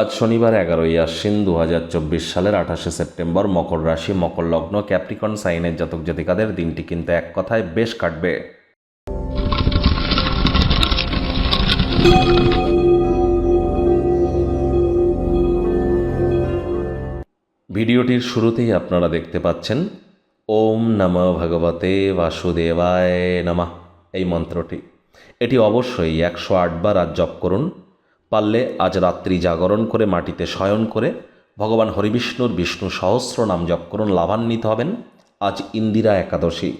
আজ শনিবার এগারোই আশ্বিন দু হাজার চব্বিশ সালের আঠাশে সেপ্টেম্বর মকর রাশি, মকর লগ্ন, ক্যাপ্রিকন সাইনের জাতক জাতিকাদের দিনটি কিন্তু এক কথায় বেশ কাটবে। ভিডিওটির শুরুতেই আপনারা দেখতে পাচ্ছেন, ওম নম ভগবতে বাসুদেবায় নমঃ, এই মন্ত্রটি। এটি অবশ্যই একশো আটবার আজ জপ করুন পারলে আজ রাত্রি জাগরণ করে মাটিতে শয়ন করে ভগবান হরিবিষ্ণুর বিষ্ণু সহস্র নাম জপ করুন, লাভান্বিত হবেন আজ ইন্দিরা একাদশী।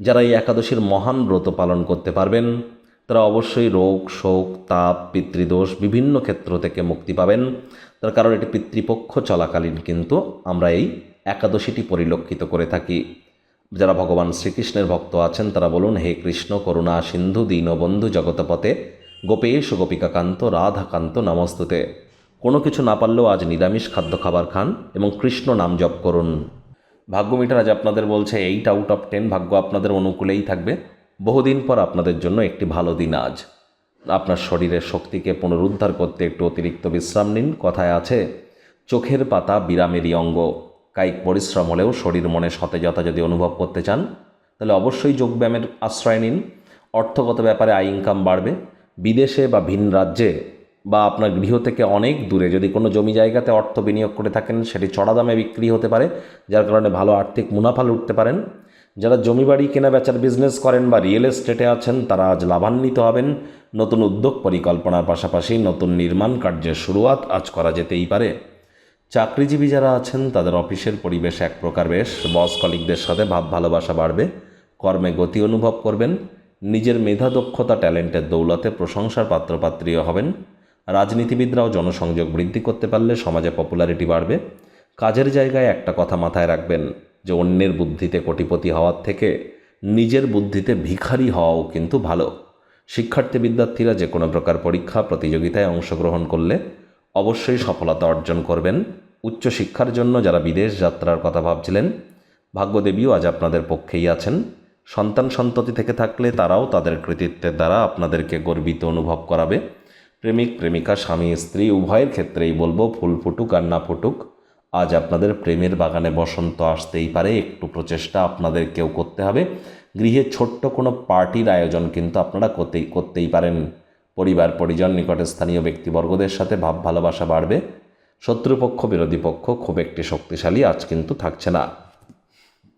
যারা এই একাদশীর মহান ব্রত পালন করতে পারবেন, তারা অবশ্যই রোগ, শোক, তাপ, পিতৃদোষ বিভিন্ন ক্ষেত্র থেকে মুক্তি পাবেন। তার কারণ এটি পিতৃপক্ষ চলাকালীন, কিন্তু আমরা এই একাদশীটি পরিলক্ষিত করে থাকি। যারা ভগবান শ্রীকৃষ্ণের ভক্ত আছেন, তারা বলুন, হে কৃষ্ণ, করুণা, সিন্ধু, দীনবন্ধু জগতপথে গোপেশ গোপিকাকান্ত, রাধাকান্ত নমস্তুতে। কোনো কিছু না পারলেও আজ নিরামিষ খাদ্য খাবার খান এবং কৃষ্ণ নাম জপ করুন। ভাগ্য মিটার আজ আপনাদের বলছে এইট আউট অফ টেন ভাগ্য আপনাদের অনুকূলেই থাকবে। বহুদিন পর আপনাদের জন্য একটি ভালো দিন আজ। আপনার শরীরের শক্তিকে পুনরুদ্ধার করতে একটু অতিরিক্ত বিশ্রাম নিন। কথায় আছে, চোখের পাতা বিরামেরই অঙ্গ। কায়িক পরিশ্রম হলেও শরীর মনে সতেজতা যদি অনুভব করতে চান, তাহলে অবশ্যই যোগব্যায়ামের আশ্রয় নিন। অর্থগত ব্যাপারে আয় ইনকাম বাড়বে। বিদেশে বা ভিন রাজ্যে বা আপনার গৃহ থেকে অনেক দূরে, যদি কোনো জমি জায়গাতে অর্থ বিনিয়োগ করে থাকেন, সেটি চড়া দামে বিক্রি হতে পারে, যার কারণে ভালো আর্থিক মুনাফা লুটতে পারেন। যারা জমি বাড়ি কেনা বেচার বিজনেস করেন বা রিয়েল এস্টেটে আছেন, তারা আজ লাভান্বিত হবেন। নতুন উদ্যোগ পরিকল্পনার পাশাপাশি নতুন নির্মাণ কার্যের শুরুয়াত আজ করা যেতেই পারে। চাকরিজীবী যারা আছেন, তাদের অফিসের পরিবেশ এক প্রকার বেশ। বস কলিকদের সাথে ভাব ভালোবাসা বাড়বে, কর্মে গতি অনুভব করবেন। নিজের মেধা দক্ষতা ট্যালেন্টের দৌলতে প্রশংসার পাত্রপাত্রীও হবেন। রাজনীতিবিদরাও জনসংযোগ বৃদ্ধি করতে পারলে সমাজে পপুলারিটি বাড়বে। কাজের জায়গায় একটা কথা মাথায় রাখবেন, যে অন্যের বুদ্ধিতে কোটিপতি হওয়ার থেকে নিজের বুদ্ধিতে ভিখারি হওয়াও কিন্তু ভালো। শিক্ষার্থী বিদ্যার্থীরা যে কোনো প্রকার পরীক্ষা, প্রতিযোগিতায় অংশগ্রহণ করলে অবশ্যই সফলতা অর্জন করবেন। উচ্চশিক্ষার জন্য যারা বিদেশ যাত্রার কথা ভাবছিলেন, ভাগ্যদেবীও আজ আপনাদের পক্ষেই আছেন। সন্তান সন্ততি থেকে থাকলে তারাও তাদের কৃতিত্বের দ্বারা আপনাদেরকে গর্বিত অনুভব করাবে। প্রেমিক, প্রেমিকা, স্বামী, স্ত্রী, উভয়ের ক্ষেত্রেই বলব, ফুল ফুটুক, আর না ফুটুক, আজ আপনাদের প্রেমের বাগানে বসন্ত আসতেই পারে, একটু প্রচেষ্টা আপনাদেরকেও করতে হবে। গৃহে ছোট্ট কোনো পার্টির আয়োজন কিন্তু আপনারা করতেই করতেই পারেন। পরিবার, পরিজন, নিকটে স্থানীয় ব্যক্তিবর্গদের সাথে ভাব ভালোবাসা বাড়বে। শত্রুপক্ষ, বিরোধী পক্ষ খুব একটি শক্তিশালী আজ কিন্তু থাকছে না।